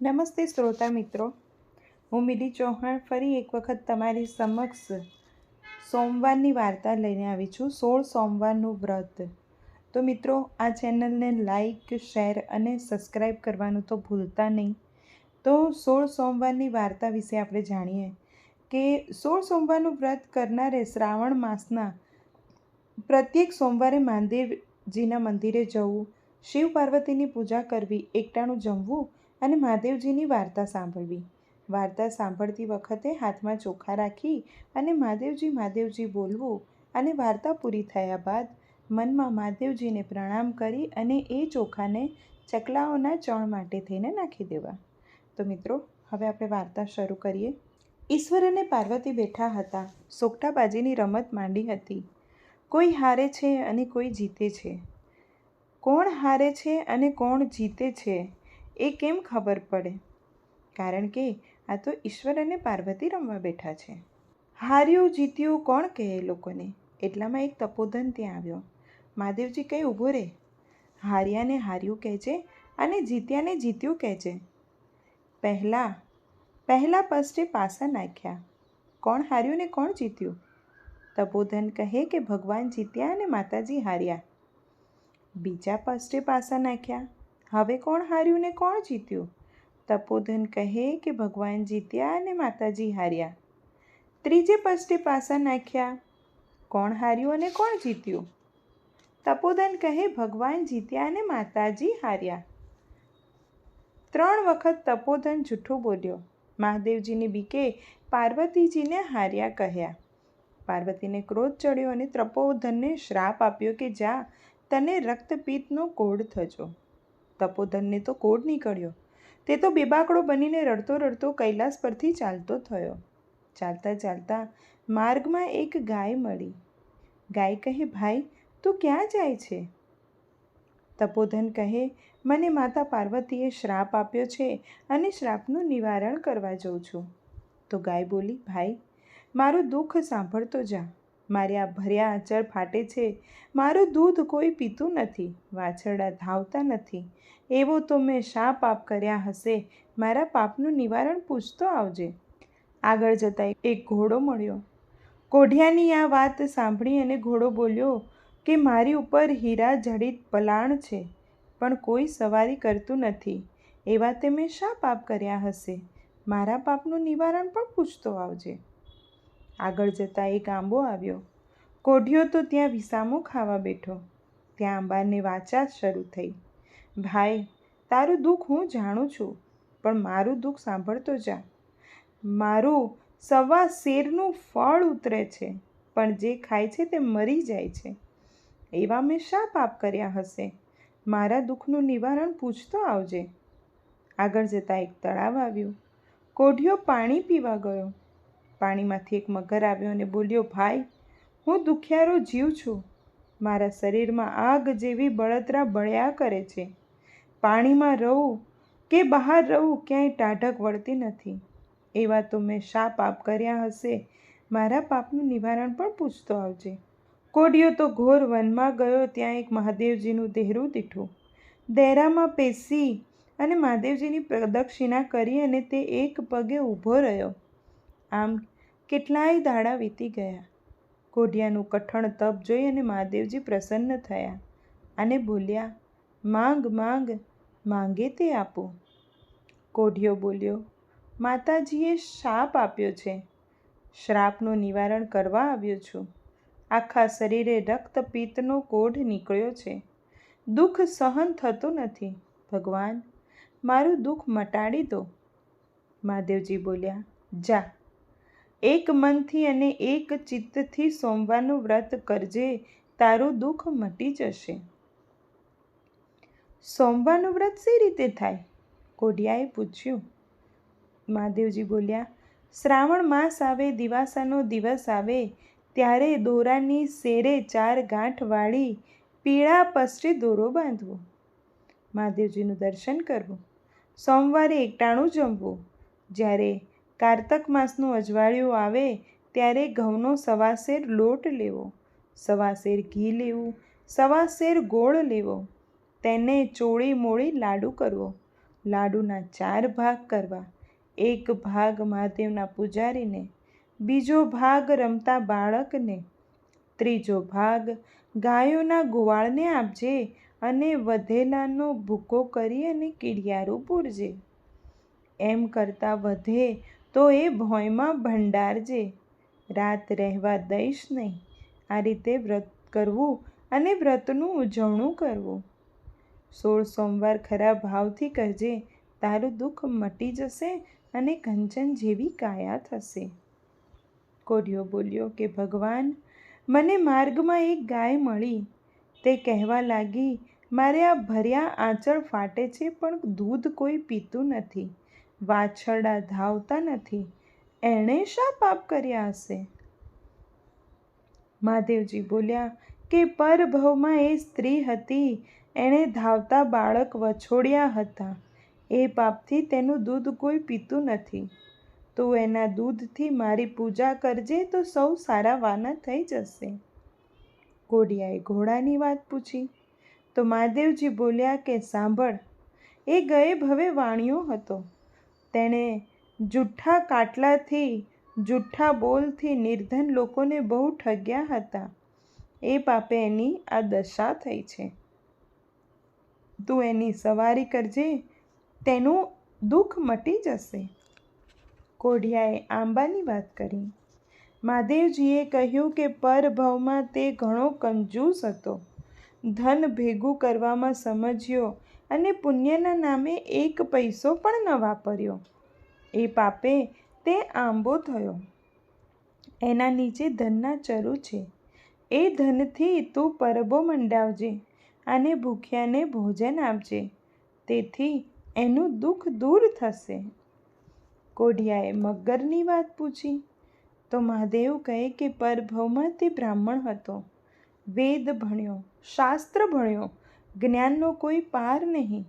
નમસ્તે શ્રોતા મિત્રો. હું મિલી ચૌહાણ ફરી એક વખત તમારી સમક્ષ સોમવારની વાર્તા લઈને આવી છું, સોળ સોમવારનું વ્રત. તો મિત્રો, આ ચેનલને લાઈક, શેર અને સબસ્ક્રાઈબ કરવાનું તો ભૂલતા નહીં. તો સોળ સોમવારની વાર્તા વિશે આપણે જાણીએ કે સોળ સોમવારનું વ્રત કરનારે શ્રાવણ માસના પ્રત્યેક સોમવારે મહાદેવજીના મંદિરે જવું, શિવ પાર્વતીની પૂજા કરવી, એકટાણું જમવું અને મહાદેવજીની વાર્તા સાંભળવી. વાર્તા સાંભળતી વખતે હાથમાં ચોખા રાખી અને મહાદેવજી મહાદેવજી બોલવું અને વાર્તા પૂરી થયા બાદ મનમાં મહાદેવજીને પ્રણામ કરી અને એ ચોખાને ચકલાઓના ચણ માટે થઈને નાખી દેવા. તો મિત્રો, હવે આપણે વાર્તા શરૂ કરીએ. ઈશ્વર અને પાર્વતી બેઠા હતા. સોગટાબાજીની રમત માંડી હતી. કોઈ હારે છે અને કોઈ જીતે છે. કોણ હારે છે અને કોણ જીતે છે? એ કેમ ખબર પડે? કારણ કે આ તો ઈશ્વર અને પાર્વતી રમવા બેઠા છે. હાર્યું જીત્યું કોણ કહે લોકોને? એટલામાં એક તપોધન ત્યાં આવ્યો. મહાદેવજી કંઈ ઊભો રહે? હાર્યાને હાર્યું કહેજે અને જીત્યાને જીત્યું કહે છે. પહેલાં પહેલાં પસ્ટે પાસા નાખ્યા. કોણ હાર્યું ને કોણ જીત્યું? તપોધન કહે કે ભગવાન જીત્યા અને માતાજી હાર્યા. બીજા પસ્ટે પાસા નાખ્યા. હવે કોણ હાર્યું ને કોણ જીત્યું? તપોધન કહે કે ભગવાન જીત્યા અને માતાજી હાર્યા. ત્રીજે પસ્ટે પાસા નાખ્યા. કોણ હાર્યું અને કોણ જીત્યું? તપોધન કહે ભગવાન જીત્યા અને માતાજી હાર્યા. ત્રણ વખત તપોધન જૂઠું બોલ્યો. મહાદેવજીની બીકે પાર્વતીજીને હાર્યા કહ્યા. પાર્વતીને ક્રોધ ચડ્યો અને તપોધનને શ્રાપ આપ્યો કે જા, તને રક્તપિત્તનો કોઢ થજો. તપોધનને તો કોડ નીકળ્યો. તે તો બેબાકડો બનીને રડતો રડતો કૈલાસ પરથી ચાલતો થયો. ચાલતા ચાલતા માર્ગમાં એક ગાય મળી. ગાય કહે, ભાઈ, તું ક્યાં જાય છે? તપોધન કહે, મને માતા પાર્વતીએ શ્રાપ આપ્યો છે અને શ્રાપનું નિવારણ કરવા જઉં છું. તો ગાય બોલી, ભાઈ, મારું દુઃખ સાંભળતો જા. મારે આ ભર્યા આંચળ ફાટે છે. મારું દૂધ કોઈ પીતું નથી, વાછરડા ધાવતા નથી. એવો તો મેં શા પાપ કર્યા હશે? મારા પાપનું નિવારણ પૂછતો આવજે. આગળ જતાં એક ઘોડો મળ્યો. કોઢિયાની આ વાત સાંભળી અને ઘોડો બોલ્યો કે, મારી ઉપર હીરા જડિત પલાણ છે, પણ કોઈ સવારી કરતું નથી. એવા તે મેં શા પાપ કર્યા હશે? મારા પાપનું નિવારણ પણ પૂછતો આવજે. આગળ જતાં એક આંબો આવ્યો. કોઢિયો તો ત્યાં વિસામો ખાવા બેઠો. ત્યાં આંબાને વાચા શરૂ થઈ. ભાઈ, તારું દુઃખ હું જાણું છું, પણ મારું દુઃખ સાંભળતો જા. મારું સવા શેરનું ફળ ઉતરે છે, પણ જે ખાય છે તે મરી જાય છે. એવા મેં શા પાપ કર્યા હશે? મારા દુઃખનું નિવારણ પૂછતો આવજે. આગળ જતાં એક તળાવ આવ્યું. કોઢિયો પાણી પીવા ગયો. પાણીમાંથી એક મગર આવ્યો અને બોલ્યો, ભાઈ, હું દુખિયારો જીવ છું. મારા શરીરમાં આગ જેવી બળતરા બળ્યા કરે છે. પાણીમાં રહું કે બહાર રહું ક્યાંય ટાઢક વળતી નથી. એવા તો મેં શા પાપ કર્યા હશે? મારા પાપનું નિવારણ પણ પૂછતો આવજે. કોડિયો તો ઘોર વનમાં ગયો, ત્યાં એક મહાદેવજીનું દેહરું દીઠું. દેરામાં પેસી અને મહાદેવજીની પ્રદક્ષિણા કરી અને તે એક પગે ઊભો રહ્યો. આમ કેટલાય દાડા વીતી ગયા. કોઢિયાનું કઠણ તપ જોઈ અને મહાદેવજી પ્રસન્ન થયા અને બોલ્યા, માંગ માંગ, માંગે તે આપો. કોઢિયો બોલ્યો, માતાજીએ શાપ આપ્યો છે. શ્રાપનું નિવારણ કરવા આવ્યો છું. આખા શરીરે રક્તપિત્તનો કોઢ નીકળ્યો છે. દુઃખ સહન થતું નથી. ભગવાન, મારું દુઃખ મટાડી દો. મહાદેવજી બોલ્યા, જા. એક મનથી અને એક ચિત્તથી સોમવારનું વ્રત કરજે, તારું દુઃખ મટી જશે. સોમવારનું વ્રત સી રીતે થાય? કોઢિયાએ પૂછ્યું. મહાદેવજી બોલ્યા, શ્રાવણ માસ આવે, દિવાસાનો દિવસ આવે, ત્યારે દોરાની શેરે ચાર ગાંઠ વાળી પીળા પસરે દોરો બાંધવો. મહાદેવજીનું દર્શન કરવું. સોમવારે એકટાણું જમવું. જ્યારે કારતક માસનું અજવાળિયું આવે ત્યારે ઘઉંનો સવાસેર લોટ લેવો. સવાસેર ઘી લેવું, સવાસેર ગોળ લેવો. તેને ચોળી મોળી લાડુ કરવો. લાડુના ચાર ભાગ કરવા. એક ભાગ મહાદેવના પૂજારીને, બીજો ભાગ રમતા બાળકને, ત્રીજો ભાગ ગાયોના ગોવાળને આપજે અને વધેલાનો ભૂકો કરી અને કીડિયારું પૂરજે. એમ કરતાં વધે તો એ ભોંયમાં ભંડારજે. રાત રહેવા દઈશ નહીં. આ રીતે વ્રત કરવું અને વ્રતનું ઉજવણું કરવું. સોળ સોમવાર ખરા ભાવથી કરજે. તારું દુઃખ મટી જશે અને કંચન જેવી કાયા થશે. કોઢિયો બોલ્યો કે, ભગવાન, મને માર્ગમાં એક ગાય મળી. તે કહેવા લાગી, મારે આ ભર્યા આંચળ ફાટે છે, પણ દૂધ કોઈ પીતું નથી. વાછરડા ધાવતા નથી, એણે શા પાપ કર્યા હશે? મહાદેવજી બોલ્યા કે પરભવમાં એ સ્ત્રી હતી, એણે ધાવતા બાળક વછોડ્યા હતા. એ પાપથી તેનું દૂધ કોઈ પીતું નથી. તું એના દૂધથી મારી પૂજા કરજે તો સૌ સારા વાના થઈ જશે. કોડિયાએ ઘોડાની વાત પૂછી. તો મહાદેવજી બોલ્યા કે સાંભળ, એ ગયે ભવે વાણિયો હતો. તેણે જુઠ્ઠા કાટલાથી, જુઠ્ઠા બોલથી નિર્ધન લોકોને બહુ ઠગ્યા હતા. એ પાપે એની આ દશા થઈ છે. તું એની સવારી કરજે, તેનું દુઃખ મટી જશે. કોઢિયાએ આંબાની વાત કરી. મહાદેવજીએ કહ્યું કે પરભવમાં તે ઘણો કંજૂસ હતો. ધન ભેગું કરવામાં સમજ્યો અને પુણ્યના નામે એક પૈસો પણ ન વાપર્યો. એ પાપે તે આંબો થયો. એના નીચે ધનના ચરુ છે. એ ધનથી તું પરબો મંડાવજે અને ભૂખ્યાને ભોજન આપજે. તેથી એનું દુઃખ દૂર થશે. કોઢિયાએ મગરની વાત પૂછી. તો મહાદેવ કહે કે પરભવમાં તે બ્રાહ્મણ હતો. વેદ ભણ્યો, શાસ્ત્ર ભણ્યો જ્ઞાનનો કોઈ પાર નહીં,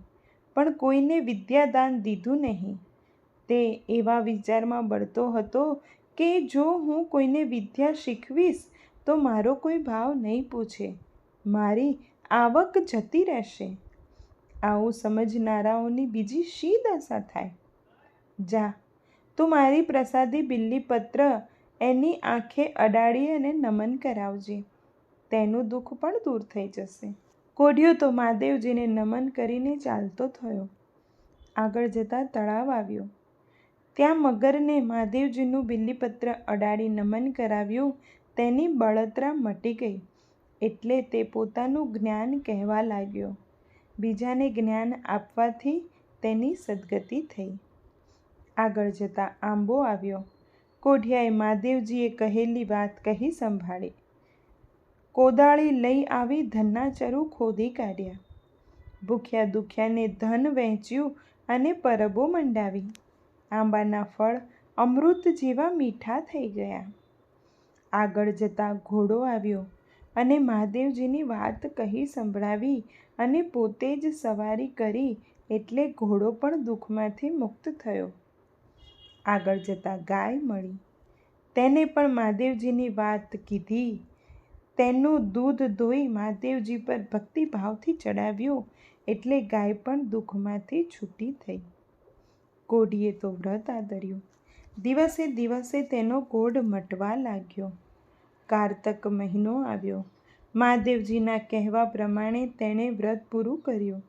પણ કોઈને વિદ્યાદાન દીધું નહીં. તે એવા વિચારમાં બળતો હતો કે જો હું કોઈને વિદ્યા શીખવીશ, તો મારો કોઈ ભાવ નહીં પૂછે. મારી આવક જતી રહેશે. આવું સમજનારાઓની બીજી શી દશા થાય? જા, તું મારી પ્રસાદી બિલ્લીપત્ર એની આંખે અડાડી અને નમન કરાવજે. તેનું દુઃખ પણ દૂર થઈ જશે. કોઢિયો તો મહાદેવજીને નમન કરીને ચાલતો થયો. આગળ જતાં તળાવ આવ્યો. ત્યાં મગરને મહાદેવજીનું બિલ્લીપત્ર અડાડી નમન કરાવ્યું, તેની બળતરા મટી ગઈ, એટલે તે પોતાનું જ્ઞાન કહેવા લાગ્યો. બીજાને જ્ઞાન આપવાથી તેની સદગતિ થઈ. આગળ જતાં આંબો આવ્યો. કોઢિયાએ મહાદેવજીએ કહેલી વાત કહી સંભાળી. કોદાળી લઈ આવી ધનના ચરુ ખોદી કાઢ્યા. ભૂખ્યા દુખ્યાને ધન વહેંચ્યું અને પરબો મંડાવી. આંબાના ફળ અમૃત જેવા મીઠા થઈ ગયા. આગળ જતાં ઘોડો આવ્યો અને મહાદેવજીની વાત કહી સંભળાવી અને પોતે જ સવારી કરી એટલે ઘોડો પણ દુઃખમાંથી મુક્ત થયો. આગળ જતાં ગાય મળી. તેને પણ મહાદેવજીની વાત કીધી. તેનું દૂધ ધોઈ મહાદેવજી પર ભક્તિભાવથી ચડાવ્યું એટલે ગાય પણ દુઃખમાંથી છૂટી થઈ. કોઢીએ તો વ્રત આદર્યું. દિવસે દિવસે તેનો કોઢ મટવા લાગ્યો. કારતક મહિનો આવ્યો. મહાદેવજીના કહેવા પ્રમાણે તેણે વ્રત પૂરું કર્યું.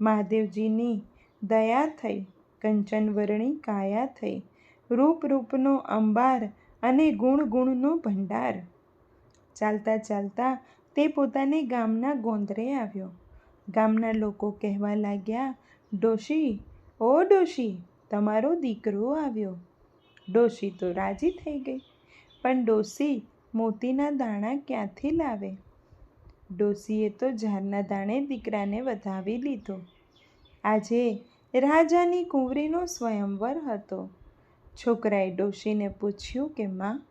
મહાદેવજીની દયા થઈ, કંચનવરણી કાયા થઈ, રૂપ રૂપનો અંબાર અને ગુણ ગુણનો ભંડાર ચાલતા ચાલતા તે પોતાને ગામના ગોંદરે આવ્યો. ગામના લોકો કહેવા લાગ્યા, ડોશી, ઓ ડોશી, તમારો દીકરો આવ્યો. ડોશી તો રાજી થઈ ગઈ, પણ ડોશી મોતીના દાણા ક્યાંથી લાવે? ડોશીએ તો ઝારના દાણે દીકરાને વધાવી લીધો. આજે રાજાની કુંવરીનો સ્વયંવર હતો. છોકરાએ ડોશીને પૂછ્યું કે, માં,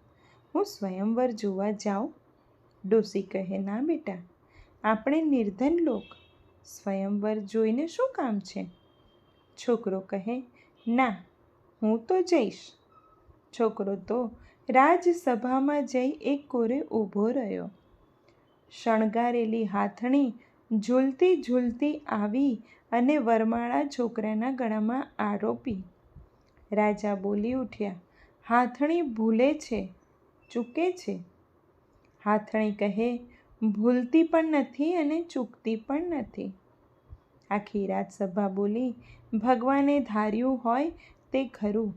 હું સ્વયંવર જોવા જાઉં ડોસી કહે, ના બેટા, આપણે નિર્ધન લોક. સ્વયંવર જોઈને શું કામ છે? છોકરો કહે, ના, હું તો જઈશ. છોકરો તો રાજસભામાં જઈ એક કોરે ઊભો રહ્યો. શણગારેલી હાથણી ઝૂલતી ઝૂલતી આવી અને વરમાળા છોકરાના ગળામાં આરોપી. રાજા બોલી ઉઠ્યા, હાથણી ભૂલે છે, ચૂકે છે. હાથણી કહે, ભૂલતી પણ નથી અને ચૂકતી પણ નથી. આખી રાજસભા બોલી, ભગવાને ધાર્યું હોય તે ખરું.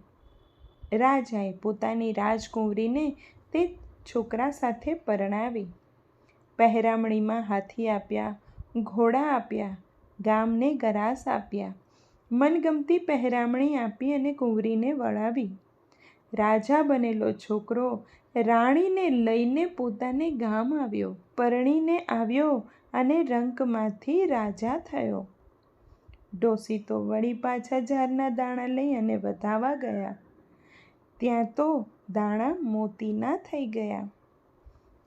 રાજાએ પોતાની રાજકુંવરીને તે છોકરા સાથે પરણાવી. પહેરામણીમાં હાથી આપ્યા, ઘોડા આપ્યા, ગામને ગરાસ આપ્યા. મનગમતી પહેરામણી આપી અને કુંવરીને વળાવી. રાજા બનેલો છોકરો રાણીને લઈને પોતાને ગામ આવ્યો, પરણીને આવ્યો અને રંકમાંથી રાજા થયો. ડોસી તો વળી પાછા ઝાડના દાણા લઈ અને વધાવા ગયા. ત્યાં તો દાણા મોતીના થઈ ગયા.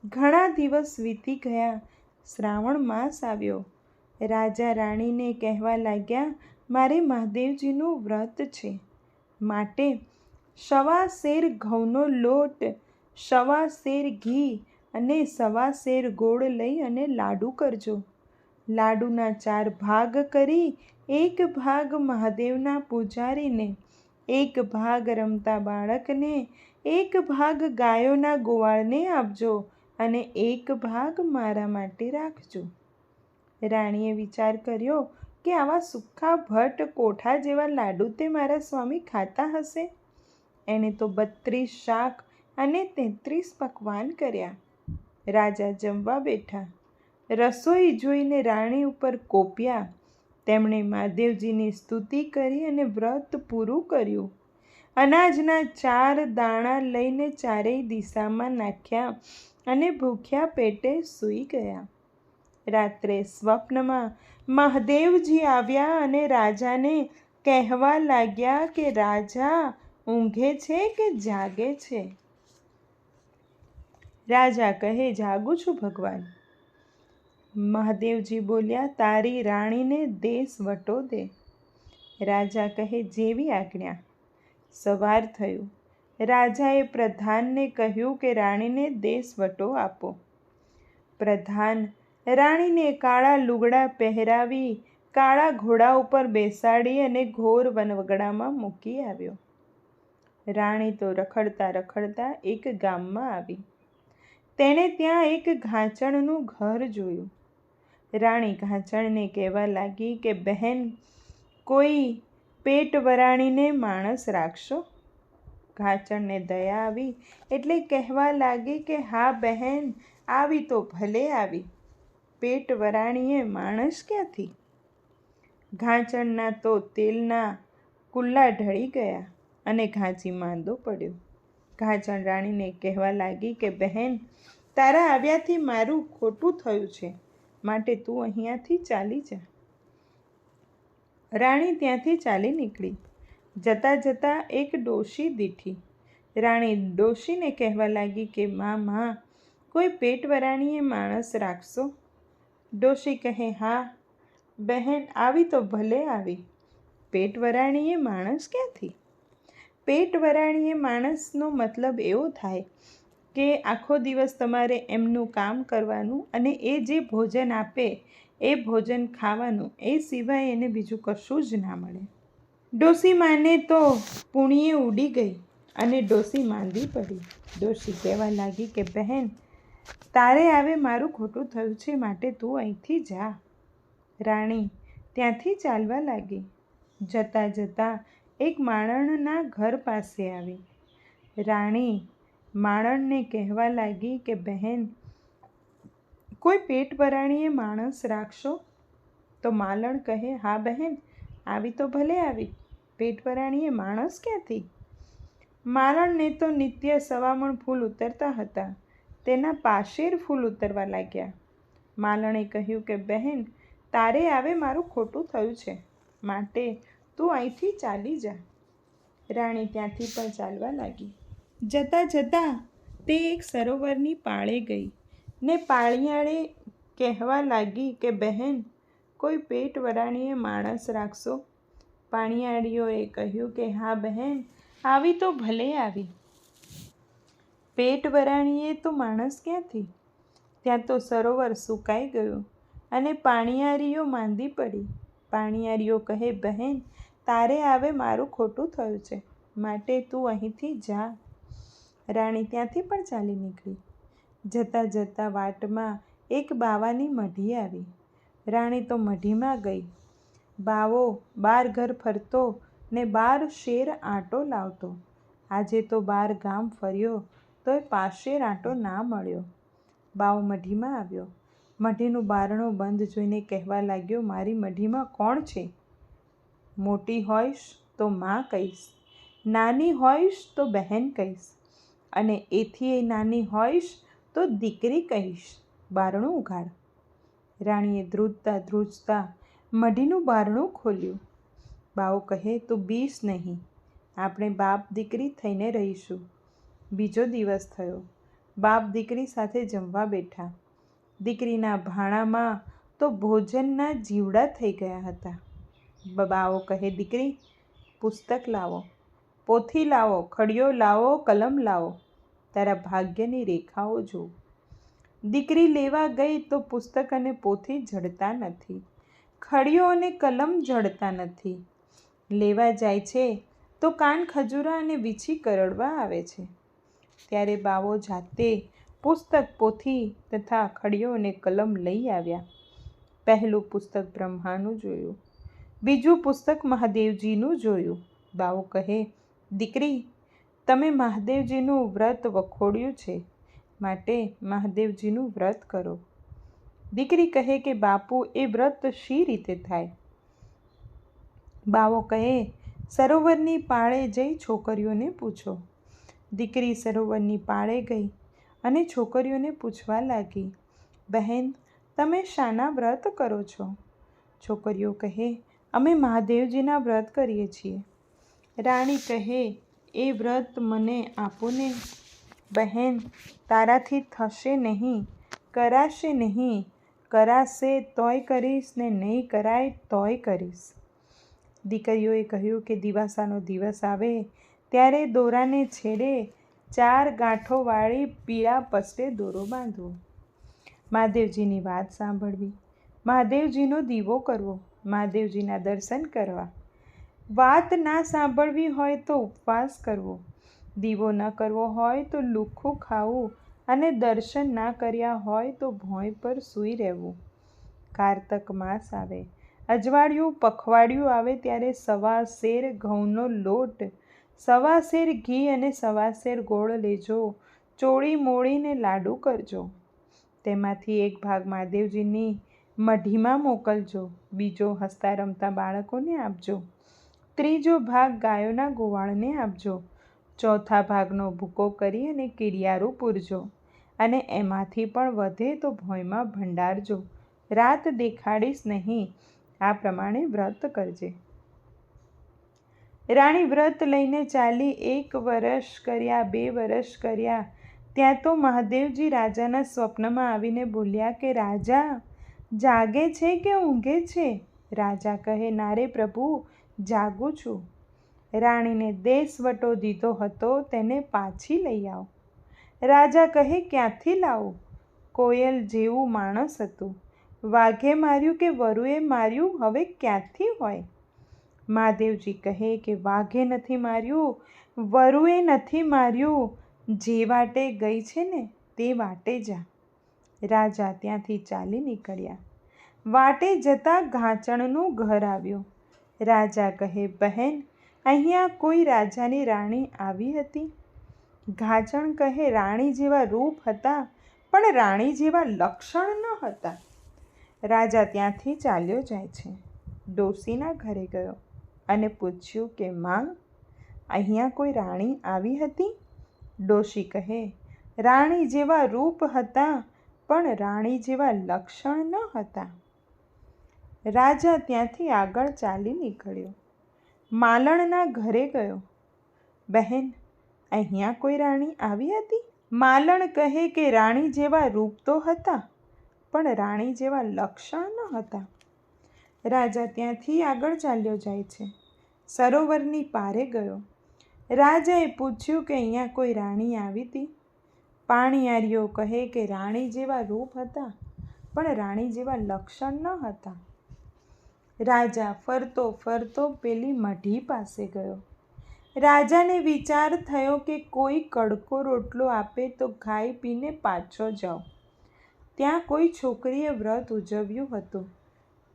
ઘણા દિવસ વીતી ગયા. શ્રાવણ માસ આવ્યો. રાજા રાણીને કહેવા લાગ્યા, મારે મહાદેવજીનું વ્રત છે. માટે સવા શેર ઘઉંનો લોટ, સવા શેર ઘી અને સવા શેર ગોળ લઈ અને લાડુ કરજો. લાડુના ચાર ભાગ કરી એક ભાગ મહાદેવના પૂજારીને, એક ભાગ રમતા બાળકને, એક ભાગ ગાયોના ગોવાળને આપજો અને એક ભાગ મારા માટે રાખજો. રાણીએ વિચાર કર્યો કે આવા સુખા ભટ્ટ કોઠા જેવા લાડુ તે મારા સ્વામી ખાતા હશે? એણે તો બત્રીસ શાક અને તેત્રીસ પકવાન કર્યા. રાજા જમવા બેઠા. રસોઈ જોઈને રાણી ઉપર કોપ્યા. તેમણે મહાદેવજીની સ્તુતિ કરી અને વ્રત પૂરું કર્યું. અનાજના ચાર દાણા લઈને ચારેય દિશામાં નાખ્યા અને ભૂખ્યા પેટે સૂઈ ગયા. રાત્રે સ્વપ્નમાં મહાદેવજી આવ્યા અને રાજાને કહેવા લાગ્યા કે, રાજા ઊંઘે છે કે જાગે છે? રાજા કહે, જાગું છું ભગવાન. મહાદેવજી બોલ્યા, તારી રાણીને દેશ વટો દે. રાજા કહે, જેવી આજ્ઞા. સવાર થયું. રાજાએ પ્રધાનને કહ્યું કે, રાણીને દેશવટો આપો. પ્રધાન, રાણીને કાળા લુગડા પહેરાવી, કાળા ઘોડા ઉપર બેસાડી અને ઘોર વનવગડામાં મૂકી આવ્યો. રાણી તો રખડતા રખડતા એક ગામમાં આવી. તેણે ત્યાં એક ઘાંચણનું ઘર જોયું. રાણી ઘાંચણને કહેવા લાગી કે, બહેન, કોઈ પેટ વરાણીને માણસ રાખશો? ઘાંચણને દયા આવી એટલે કહેવા લાગી કે, હા, બહેન, આવી તો ભલે આવી. પેટ વરાણીએ માણસ ક્યાંથી? ઘાંચણના તો તેલના કુલ્લા ઢળી ગયા. અને ઘાંચી માંદો પડ્યો. ઘાંચણ રાણીને કહેવા લાગી કે, બહેન, તારા આવ્યાથી મારું ખોટું થયું છે. માટે તું અહીંયાથી ચાલી જા. રાણી ત્યાંથી ચાલી નીકળી. જતાં જતાં એક ડોશી દીઠી. રાણી ડોશીને કહેવા લાગી કે, માં માં, કોઈ પેટવરાણીએ માણસ રાખશો? ડોશી કહે, હા, બહેન, આવી તો ભલે આવી. પેટવરાણીએ માણસ ક્યાંથી? પેટવરાણીએ માણસનો મતલબ એવો થાય કે આખો દિવસ તમારે એમનું કામ કરવાનું અને એ જે ભોજન આપે, એ ભોજન ખાવાનું, એ સિવાય એને બીજું કશું જ ના મળે. ડોસી માને તો પુણીએ ઉડી ગઈ અને ડોસી માંદી પડી. ડોસી કહેવા લાગી કે, બહેન, તારે આવે મારું ખોટું થયું છે માટે તું અહીંથી જા. રાણી ત્યાંથી ચાલવા લાગી. જતાં જતાં એક માણણના ઘર પાસે આવી. રાણી માણણને કહેવા લાગી કે, બહેન, કોઈ પેટ ભરાણીએ માણસ રાખશો? તો માલણ કહે, હા બહેન, આવી તો ભલે આવી. પેટવરાણીએ માણસ ક્યાંથી? માલણને તો નિત્ય સવામણ ફૂલ ઉતરતા હતા. તેના પાશેર ફૂલ ઉતરવા લાગ્યા. માલણે કહ્યું કે, બહેન, તારે આવે મારું ખોટું થયું છે. માટે તું અહીંથી ચાલી જા. રાણી ત્યાંથી પણ ચાલવા લાગી. જતાં જતાં તે એક સરોવરની પાળે ગઈ ને પાળિયાળે કહેવા લાગી કે, બહેન, કોઈ પેટ વરાણીએ માણસ રાખશો? પાણીયાળીઓએ કહ્યું કે, હા બહેન, આવી તો ભલે આવી. પેટ વરાણીએ તો માણસ ક્યાંથી? ત્યાં તો સરોવર સુકાઈ ગયું અને પાણીયારીઓ માંદી પડી. પાણીયારીઓ કહે, બહેન, તારે આવે મારું ખોટું થયું છે. માટે તું અહીંથી જા. રાણી ત્યાંથી પણ ચાલી નીકળી. જતાં જતાં વાટમાં એક બાવાની મઢી આવી. રાણી તો મઢીમાં ગઈ. બાવો બાર ઘર ફરતો ને બાર શેર આંટો લાવતો. આજે તો બાર ગામ ફર્યો, તોય પાશેર આંટો ના મળ્યો. બાવ મઢીમાં આવ્યો. મઢીનું બારણું બંધ જોઈને કહેવા લાગ્યો, મારી મઢીમાં કોણ છે? મોટી હોઈશ તો માં કહીશ, નાની હોઈશ તો બહેન કહીશ, અને એથી એ નાની હોઈશ તો દીકરી કહીશ. બારણું ઉઘાડ. રાણીએ ધ્રુજતા ધ્રુજતા મઢીનું બારણું ખોલ્યું. બાઓ કહે, તું બીસ નહીં, આપણે બાપ દીકરી થઈને રહીશું. બીજો દિવસ થયો. બાપ દીકરી સાથે જમવા બેઠા. દીકરીના ભાણામાં તો ભોજનના જીવડા થઈ ગયા હતા. બાઓ કહે, દીકરી, પુસ્તક લાવો, પોથી લાવો, ખડિયો લાવો, કલમ લાવો, તારા ભાગ્યની રેખાઓ જો દીકરી લેવા ગઈ તો પુસ્તક અને પોથી જડતા નથી, ખડિયો અને કલમ જડતા નથી. લેવા જાય છે તો કાન ખજૂરા અને વીછી કરડવા આવે છે. ત્યારે બાવો જાતે પુસ્તક પોથી તથા ખડીઓ અને કલમ લઈ આવ્યા. પહેલું પુસ્તક બ્રહ્માનું જોયું. બીજું પુસ્તક મહાદેવજીનું જોયું. બાવો કહે, દીકરી, તમે મહાદેવજીનું વ્રત વખોડ્યું છે. માટે મહાદેવજીનું વ્રત કરો. દીકરી કહે કે, બાપુ, એ વ્રત શી રીતે થાય? બાવો કહે, સરોવરની પાળે જઈ છોકરીઓને પૂછો. દીકરી સરોવરની પાળે ગઈ. અને છોકરીઓને પૂછવા લાગી, બહેન, તમે શાના વ્રત કરો છો? છોકરીઓ કહે, અમે મહાદેવજીના વ્રત કરીએ છીએ. રાણી કહે, એ વ્રત મને આપો ને. બહેન, તારાથી થશે નહીં, કરાશે નહીં, કરાશે તોય કરીશ ને નહીં કરાય તોય કરીશ. દીકરીઓએ કહ્યું કે દિવાસાનો દિવસ આવે, ત્યારે દોરાને છેડે ચાર ગાંઠોવાળી પીળા પસ્તે દોરો બાંધવો. મહાદેવજીની વાત સાંભળવી. મહાદેવજીનો દીવો કરવો. મહાદેવજીના દર્શન કરવા. વાત ના સાંભળવી હોય તો ઉપવાસ કરવો. દીવો ન કરવો હોય તો લુખ્ખું ખાવું અને દર્શન ના કર્યા હોય તો ભોંય પર સૂઈ રહેવું. કારતક માસ આવે. અજવાળિયું, પખવાડિયું આવે ત્યારે સવા શેર ઘઉંનો લોટ સવા શેર ઘી અને સવા શેર ગોળ લેજો. ચોળી મોળીને લાડુ કરજો. તેમાંથી એક ભાગ મહાદેવજીની મઢીમાં મોકલજો. બીજો હસતા રમતા બાળકોને આપજો. ત્રીજો ભાગ ગાયોના ગોવાળને આપજો. ચોથા ભાગનો ભૂકો કરી અને કિરિયારું પૂરજો. અને એમાંથી પણ વધે તો ભોંયમાં ભંડારજો. રાત દેખાડીશ નહીં. આ પ્રમાણે વ્રત કરજે. રાણી વ્રત લઈને ચાલી એક વર્ષ કર્યા, બે વર્ષ કર્યા. ત્યાં તો મહાદેવજી રાજાના સ્વપ્નમાં આવીને બોલ્યા કે, રાજા, જાગે છે કે ઊંઘે છે? રાજા કહે નારે પ્રભુ, જાગું છું. રાણીને દેશવટો દીધો હતો, તેને પાછી લઈ આવો. રાજા કહે, ક્યાંથી લાવું? કોયલ જેવું માણસ હતું. વાઘે માર્યું કે વરુએ માર્યું? હવે ક્યાંથી હોય? મહાદેવજી કહે કે, વાઘે નથી માર્યું, વરુએ નથી માર્યું, જે વાટે ગઈ છે ને, તે વાટે જા. રાજા ત્યાંથી ચાલી નીકળ્યા. વાટે જતાં ઘાંચણનું ઘર આવ્યું. રાજા કહે, બહેન, અહીંયા કોઈ રાજાની રાણી આવી હતી? ઘાંચણ કહે, રાણી જેવા રૂપ હતા, પણ રાણી જેવા લક્ષણ ન હતા. રાજા ત્યાંથી ચાલ્યો જાય છે. ડોસીના ઘરે ગયો. અને પૂછ્યું કે, માં, અહીંયા કોઈ રાણી આવી હતી? ડોશી કહે, રાણી જેવા રૂપ હતા, પણ રાણી જેવા લક્ષણ ન હતા. રાજા ત્યાંથી આગળ ચાલી નીકળ્યો. માલણના ઘરે ગયો. બહેન, અહીંયા કોઈ રાણી આવી હતી? માલણ કહે કે, રાણી જેવા રૂપ તો હતા, પણ રાણી જેવા લક્ષણ ન હતા. રાજા ત્યાંથી આગળ ચાલ્યો જાય છે. સરોવરની પારે ગયો. રાજાએ પૂછ્યું કે અહીંયા કોઈ રાણી આવી હતી? પાણીયારીઓ કહે કે રાણી જેવા રૂપ હતા, પણ રાણી જેવા લક્ષણ ન હતા. રાજા ફરતો ફરતો પેલી મઢી પાસે ગયો. રાજાને વિચાર થયો કે કોઈ કડકો રોટલો આપે તો ખાઈ પીને પાછો જાઓ ત્યાં કોઈ છોકરીએ વ્રત ઉજવ્યું હતું.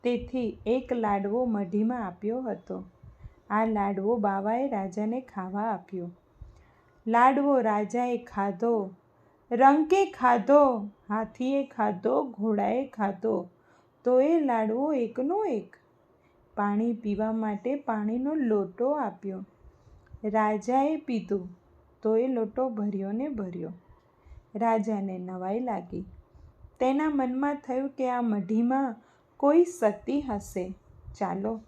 તેથી એક લાડવો મઢીમાં આપ્યો હતો. આ લાડવો બાવાએ રાજાને ખાવા આપ્યો. લાડવો રાજાએ ખાધો. રંકે ખાધો. હાથીએ ખાધો. ઘોડાએ ખાધો. તો એ લાડવો એકનો એક. પાણી પીવા માટે પાણીનો લોટો આપ્યો. રાજાએ પીધું. તો એ લોટો ભર્યો ને ભર્યો. રાજાને નવાઈ લાગી. તેના મનમાં થયું કે આ મઢીમાં કોઈ સતી હશે. ચાલો,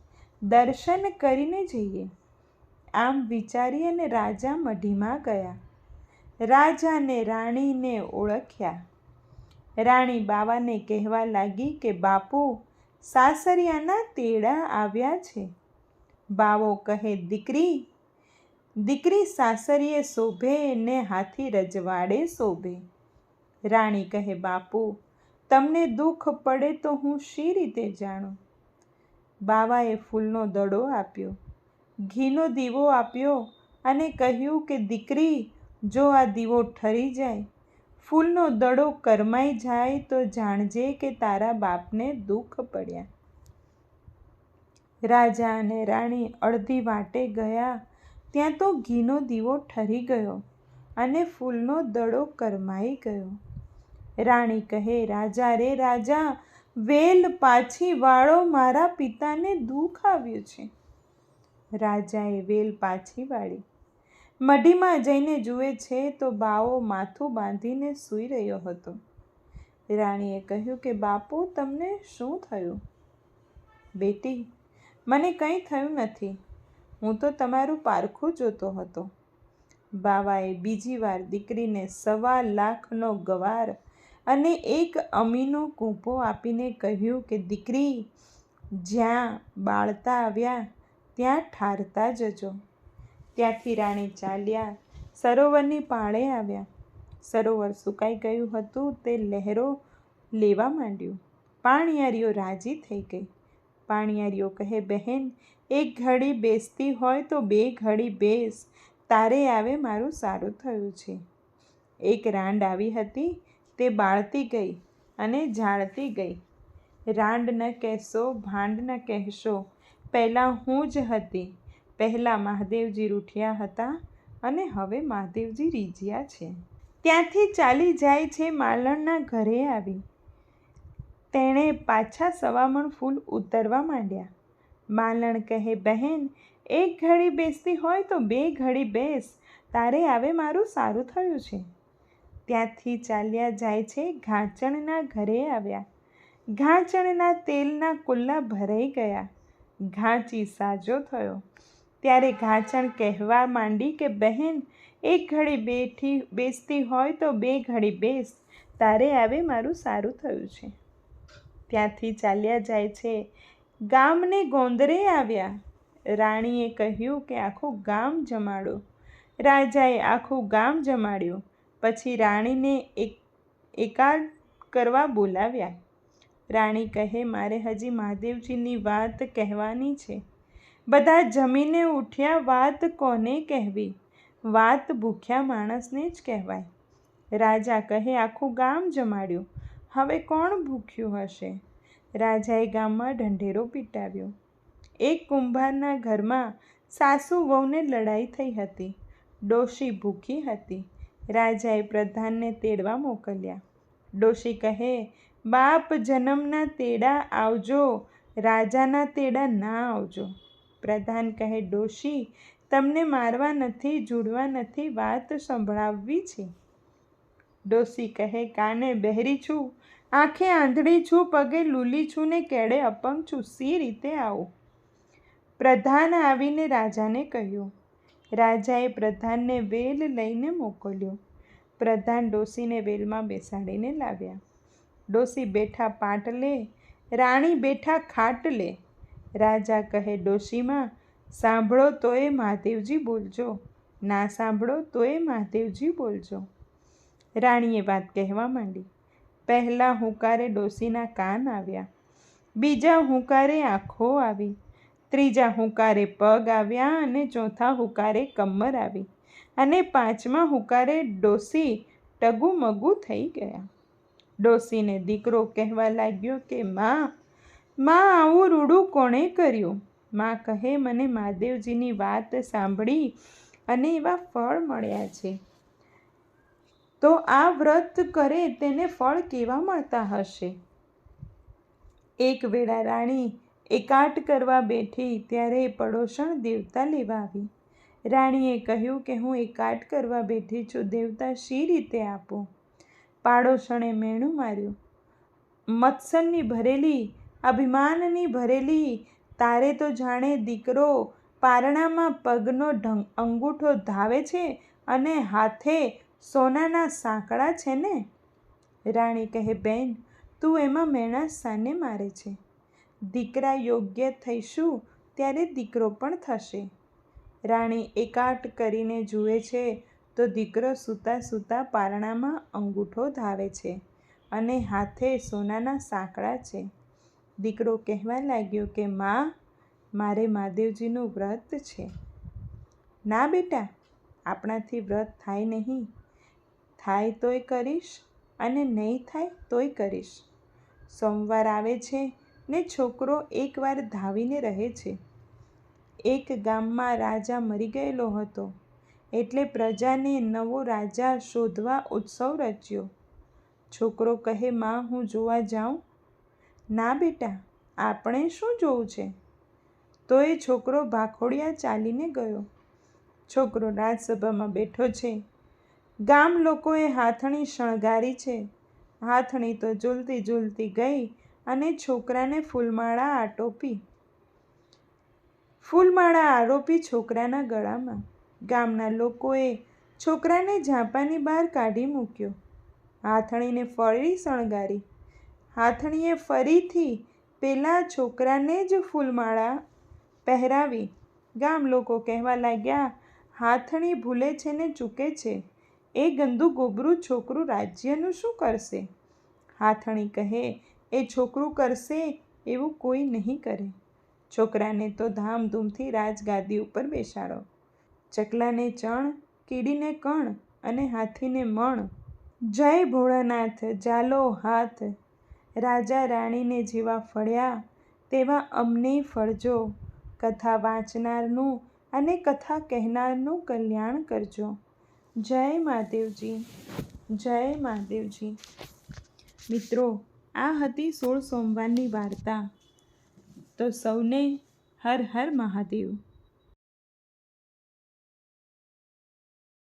દર્શન કરીને જઈએ. આમ વિચારી અને રાજા મઢીમાં ગયા. રાજાને રાણીને ઓળખ્યા. રાણી બાવાને કહેવા લાગી કે, બાપુ, સાસરિયાના તેડા આવ્યા છે. બાવો કહે, દીકરી દીકરી સાસરીએ શોભે ને હાથી રજવાડે શોભે. રાણી કહે, બાપુ તમને દુઃખ પડે તો હું શી રીતે જાણું? બાવાએ ફૂલનો દડો આપ્યો, ઘીનો દીવો આપ્યો અને કહ્યું કે, દીકરી, જો આ દીવો ઠરી જાય, ફૂલનો દડો કરમાઈ જાય તો જાણજે કે તારા બાપને દુઃખ પડ્યા. રાજા અને રાણી અડધી વાટે ગયા, ત્યાં તો ઘીનો દીવો ઠરી ગયો અને ફૂલનો દડો કરમાઈ ગયો. રાણી કહે, રાજા રે રાજા, વેલ પાછી વાળો મારા પિતાને દુઃખ આવ્યું છે. રાજાએ વેલ પાછી વાળી મઢીમાં જઈને જુએ છે તો બાવો માથું બાંધીને સૂઈ રહ્યો હતો. રાણીએ કહ્યું કે, બાપુ, તમને શું થયું? બેટી, મને કંઈ થયું નથી. હું તો તમારું પારખું જોતો હતો. બાવાએ બીજી વાર દીકરીને સવા લાખનો ગવાર અને એક અમીનો કૂંપો આપીને કહ્યું કે, દીકરી, જ્યાં બાળતા આવ્યા, ત્યાં ઠારતા જજો. ત્યાંથી રાણી ચાલ્યા સરોવરની પાળે આવ્યા. સરોવર સુકાઈ ગયું હતું, તે લહેરો લેવા માંડ્યું. પાણીયારીઓ રાજી થઈ ગઈ. પાણીયારીઓ કહે, બહેન, એક ઘડી બેસતી હોય તો બે ઘડી બેસ. તારે આવે મારું સારું થયું છે. એક રાંડ આવી હતી તે બાળતી ગઈ અને ઝાડતી ગઈ. રાંડ ન કહેશો, ભાંડ ન કહેશો. પહેલાં હું જ હતી. પહેલાં મહાદેવજી રૂઠ્યા હતા અને હવે મહાદેવજી રીઝ્યા છે. ત્યાંથી ચાલી જાય છે માલણના ઘરે આવી. તેણે પાછા સવામણ ફૂલ ઉતરવા માંડ્યા. માલણ કહે, બહેન, એક ઘડી બેસતી હોય તો બે ઘડી બેસ. તારે આવે મારું સારું થયું છે. ત્યાંથી ચાલ્યા જાય છે ઘાંચણના ઘરે આવ્યા. ઘાંચણના તેલના કુલ્લા ભરાઈ ગયા. ઘાંચી સાજો થયો. ત્યારે ઘાંચણ કહેવા માંડી કે, બહેન, એક ઘડી બેઠી, બેસતી હોય તો બે ઘડી બેસ. તારે આવે મારું સારું થયું છે. ત્યાંથી ચાલ્યા જાય છે. ગામને ગોંદરે આવ્યા. રાણીએ કહ્યું કે, આખું ગામ જમાડો. રાજાએ આખું ગામ જમાડ્યું. પછી રાણીને એક, એકાદ કરવા બોલાવ્યા. રાણી કહે, મારે હજી મહાદેવજીની વાત કહેવાની છે. બધા જમીને ઉઠ્યા વાત કોને કહેવી? વાત ભૂખ્યા માણસને જ કહેવાય. રાજા કહે, આખું ગામ જમાડ્યું. હવે કોણ ભૂખ્યું હશે? રાજાએ ગામમાં ઢંઢેરો પીટાવ્યો. એક કુંભારના ઘરમાં સાસુ વહુને લડાઈ થઈ હતી. ડોશી ભૂખી હતી. રાજાએ પ્રધાનને તેડવા મોકલ્યા. ડોશી કહે, બાપ જન્મના તેડા આવજો, રાજાના તેડા ના આવજો. પ્રધાન કહે, ડોશી, તમને મારવા નથી, જુડવા નથી વાત સંભળાવવી છે. ડોશી કહે, કાને બહેરી છું? આંખે આંધળી છું, પગે લૂલી છું ને કેડે અપંગ છું, સી રીતે આવું? પ્રધાન આવીને રાજાને કહ્યું રાજાએ પ્રધાનને વેલ લઈને મોકલ્યો. પ્રધાન ડોસીને વેલમાં બેસાડીને લાવ્યા. ડોસી બેઠા પાટ લે, રાણી બેઠા ખાટલે રાજા કહે, ડોશીમાં, સાંભળો તોય મહાદેવજી બોલજો. ના સાંભળો તોય મહાદેવજી બોલજો. રાણીએ વાત કહેવા માંડી. પહેલાં હુંકારે ડોસીના કાન આવ્યા. બીજા હુંકારે આંખો આવી. ત્રીજા હુંકારે પગ આવ્યા અને ચોથા હુંકારે કમર આવી અને પાંચમા હુંકારે ડોસી ટગુમગુ થઈ ગયા. ડોસીને દીકરો કહેવા લાગ્યો કે, માં માં, આવું રૂડું કોણે કર્યું? માં કહે, મને મહાદેવજીની વાત સાંભળી અને એવા ફળ મળ્યા છે. તો આ વ્રત કરે તેને ફળ કેવા મળતા હશે એક વેળા રાણી એકાટ કરવા બેઠી ત્યારે પડોશણ દેવતા લેવા આવી. રાણીએ કહ્યું કે હું એકાટ કરવા બેઠી છું, દેવતા શી રીતે આપું? પાડોશણે મેણું માર્યું. મત્સનની ભરેલી, અભિમાનની ભરેલી, તારે તો જાણે દીકરો પારણામાં પગનો ઢંગ, અંગૂઠો ધાવે છે અને હાથે સોનાના સાંકળા છે ને? રાણી કહે, બેન, તું એમાં મેણા સાને મારે છે. દીકરા યોગ્ય થઈશું ત્યારે દીકરો પણ થશે. રાણી એકાટ કરીને જુએ છે તો દીકરો સૂતા સૂતા પારણામાં અંગૂઠો ધાવે છે અને હાથે સોનાના સાંકળા છે. દીકરો કહેવા લાગ્યો કે, માં, મારે મહાદેવજીનું વ્રત છે. ના બેટા, આપણાથી વ્રત થાય નહીં. થાય તોય કરીશ અને નહીં થાય તોય કરીશ. સોમવાર આવે છે ને છોકરો એકવાર ધાવીને રહે છે. એક ગામમાં રાજા મરી ગયેલો હતો, એટલે પ્રજાને નવો રાજા શોધવા ઉત્સવ રચ્યો. છોકરો કહે, માં, હું જોવા જાઉં. ના બેટા, આપણે શું જોવું છે? તો એ છોકરો ભાખોડિયા ચાલીને ગયો. છોકરો રાજસભામાં બેઠો છે. ગામ લોકોએ હાથણી શણગારી છે. હાથણી તો ઝૂલતી ઝૂલતી ગઈ અને છોકરાને ફૂલમાળા આટોપી. ફૂલમાળા આરોપી છોકરાના ગળામાં. ગામના લોકોએ છોકરાને ઝાંપાની બહાર કાઢી મૂક્યો. હાથણીને ફરી શણગારી. હાથણીએ ફરીથી પેલા છોકરાને જ ફૂલમાળા પહેરાવી. ગામ લોકો કહેવા લાગ્યા, હાથણી ભૂલે છે ને ચૂકે છે. એ ગંદુ ગોબરું છોકરું રાજ્યનું શું કરશે? હાથણી કહે એ છોકરું કરશે એવું કોઈ નહીં કરે. છોકરાને તો ધામધૂમથી રાજગાદી ઉપર બેસાડો. ચકલાને ચણ, કીડીને કણ અને હાથીને મણ. જય ભોળાનાથ, જાલો હાથ. રાજા રાણીને જેવા ફળ્યા તેવા અમને ફળજો. કથા વાંચનારનું અને કથા કહેનારનું કલ્યાણ કરજો. જય મહાદેવજી જય મહાદેવજી. મિત્રો આ હતી સોળ સોમવારની વાર્તા. તો સૌને હર હર મહાદેવ.